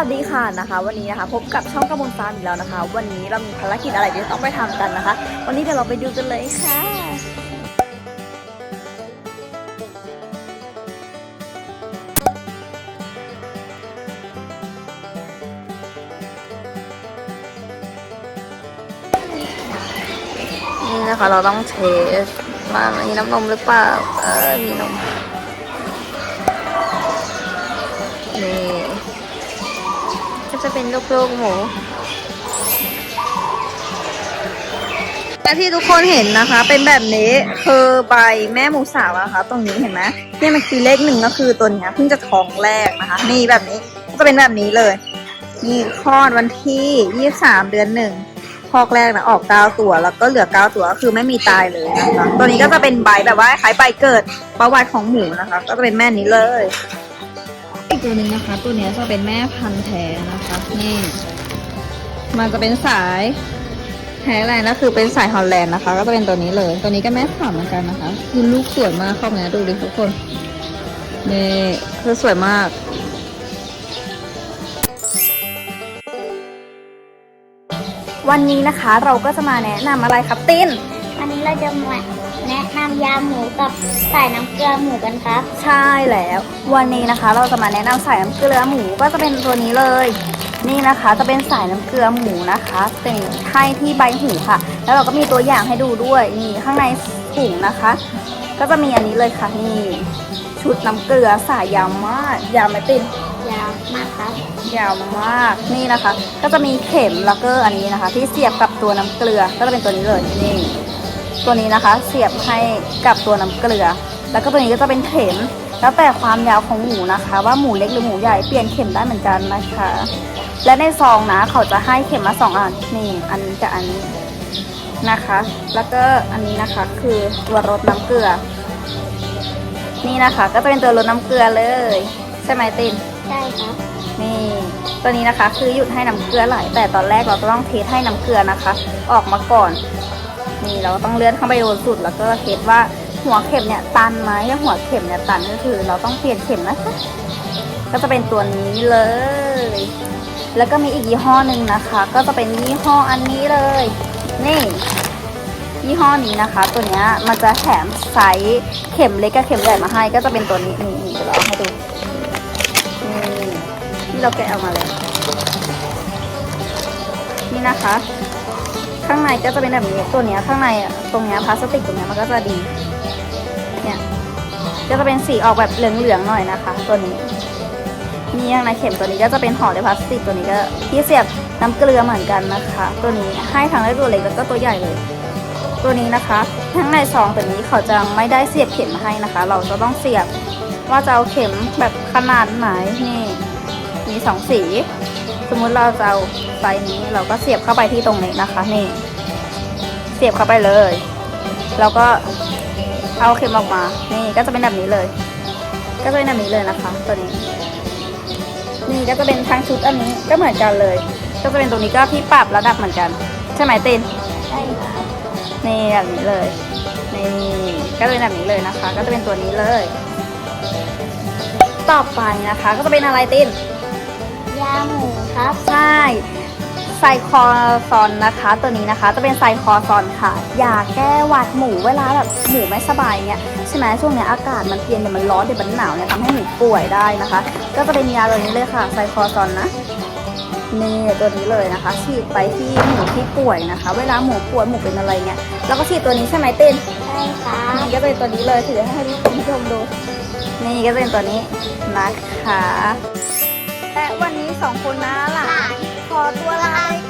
านนะคะ วันนี้นะคะพบกับช่องกระมวลฟาร์มอีกแล้วนะคะ วันนี้เรามีภารกิจอะไรที่ต้องไปทำกันนะคะ วันนี้เดี๋ยวเราไปดูกันเลยค่ะ นี่นะคะเราต้องเทสว่ามีน้ำนมหรือเปล่า เออมีนม นี่ก็ จะเป็นลูกๆหมูและที่ทุกคนเห็นนะคะ เป็นแบบนี้คือใบแม่หมูสาวนะคะ ตรงนี้เห็นไหมนี่มันคือเลขหนึ่งก็คือตัวนี้เพิ่งจะท้องแรกนะคะ นี่แบบนี้ก็เป็นแบบนี้เลยนี่คลอดวันที่ 23 เดือนหนึ่งคอกแรกนะออก9ตัว แล้วก็เหลือ9ตัวก็คือไม่มีตายเลยนะคะตัวนี้ก็จะเป็นใบแบบว่าคล้ายใบเกิดประวัติของหมูนะคะ ก็จะเป็นแม่นี้เลย ตัวหนึ่งนะคะ ตัวเนี้ยจะเป็นแม่พันธุ์แท้นะคะ นี่ มันจะเป็นสายแท้แลนด์ก็คือเป็นสายฮอลแลนด์นะคะ ก็จะเป็นตัวนี้เลย ตัวนี้ก็แม่สาวเหมือนกันนะคะ คือลูกสวยมากเข้ามาดูดิทุกคน นี่คือสวยมากวันนี้นะคะเราก็จะมาแนะนำอะไรครับติ้นวันนี้เราจะมา แนะนำยาหมูกับใส่น้ำเกลือหมูกันครับ ใช่แล้ว วันนี้นะคะ เราจะมาแนะนำสายน้ำเกลือหมูก็จะเป็นตัวนี้เลย นี่นะคะจะเป็นสายน้ำเกลือหมูนะคะเป็นให้ที่ใบหูค่ะ แล้วเราก็มีตัวอย่างให้ดูด้วยนี่ข้างในถุงนะคะ ก็จะมีอันนี้เลยค่ะนี่ชุดน้ำเกลือสายยาวมากยาวไหมตินยาวมากครับยาวมากนี่นะคะ ก็จะมีเข็มแล้วก็อันนี้นะคะ ที่เสียบกับตัวน้ำเกลือก็จะเป็นตัวนี้เลยนี่ ตัวนี้นะคะ เสียบให้กับตัวน้ำเกลือ แล้วก็ตัวนี้ก็จะเป็นเข็ม แล้วแต่ความยาวของหมูนะคะ ว่าหมูเล็กหรือหมูใหญ่เปลี่ยนเข็มได้เหมือนกันนะคะ และในซองนะเขาจะให้เข็มมาสองอันนี่อันนี้กับอันนี้นะคะ แล้วก็อันนี้นะคะคือตัวรดน้ำเกลือ นี่นะคะ ก็จะเป็นตัวรดน้ำเกลือเลย ใช่ไหมตินใช่ครับนี่ตัวนี้นะคะ คือหยุดให้น้ำเกลือไหลแต่ตอนแรกเราต้องเทสให้น้ำเกลือนะคะ ออกมาก่อน นี่เราต้องเลื่อนเข้าไปบนสุดแล้วก็เทสว่าหัวเข็มเนี่ยตันไหมถ้าหัวเข็มเนี่ยตันก็คือ เราต้องเปลี่ยนเข็มนะคะก็จะเป็นตัวนี้เลย แล้วก็มีอีกยี่ห้อหนึ่งนะคะ ก็จะเป็นยี่ห้ออันนี้เลย นี่ยี่ห้อนี้นะคะ ตัวเนี้ยมันจะแถมไซส์เข็มเล็กกับเข็มใหญ่มาให้ ก็จะเป็นตัวนี้นี่นี่เดี๋ยวเราเอาให้ดูนี่ที่เราแกะออกมาเลย นี่นะคะ ข้างในก็จะเป็นแบบนี้ตัวเนี้ยข้างในอะตรงเนี้ยพลาสติกตรงเนี้ยมันก็จะดีเนี่ยก็จะเป็นสีออกแบบเหลืองๆหน่อยนะคะ ตัวนี้นี่ข้างในเข็มตัวนี้ก็จะเป็นห่อด้วยพลาสติกตัวนี้ก็ที่เสียบน้ำเกลือเหมือนกันนะคะ ตัวนี้ให้ทั้งได้ตัวเล็กแล้วก็ตัวใหญ่เลย ตัวนี้นะคะทั้งในซองตัวนี้เขาจะไม่ได้เสียบเข็มมาให้นะคะ เราจะต้องเสียบว่าจะเอาเข็มแบบขนาดไหนนี่มีสองสี สมมุติเราจะเอาไซส์นี้เราก็เสียบเข้าไปที่ตรงนี้นะคะ นี่ เสียบเข้าไปเลย แล้วก็เอาเข็มออกมา นี่ก็จะเป็นแบบนี้เลย ก็จะเป็นแบบนี้เลยนะคะ ตัวนี้ นี่ก็จะเป็นทั้งชุดอันนี้ก็เหมือนกันเลย ก็จะเป็นตรงนี้ก็ที่ปรับระดับเหมือนกัน ใช่ไหมตินใช่ครับนี่แบบนี้เลย นี่ก็จะเป็นแบบนี้เลยนะคะ ก็จะเป็นตัวนี้เลย ต่อไปนะคะ ก็จะเป็นอะไรติน ยาหมูครับใช่ไซคอซอนนะคะ ตัวนี้นะคะจะเป็นไซคอซอนค่ะยาแก้หวัดหมูเวลาแบบหมูไม่สบายเงี้ยใช่ไหมช่วงเนี้ยอากาศมันเปลี่ยนเดี๋ยวมันร้อนเดี๋ยวมันหนาวเนี่ยทำให้หมูป่วยได้นะคะ ก็จะเป็นยาตัวนี้เลยค่ะไซคอซอนนะนี่ตัวนี้เลยนะคะ ฉีดไปที่หมูที่ป่วยนะคะ เวลาหมูป่วยหมูเป็นอะไรเงี้ยแล้วก็ฉีดตัวนี้ใช่ไหมเต้นใช่ครับนี่ก็เป็นตัวนี้เลยถือให้คุณผู้ชมดูนี่ก็เป็นตัวนี้นะคะ และวันนี้สองคนนะหลานขอตัวลาไป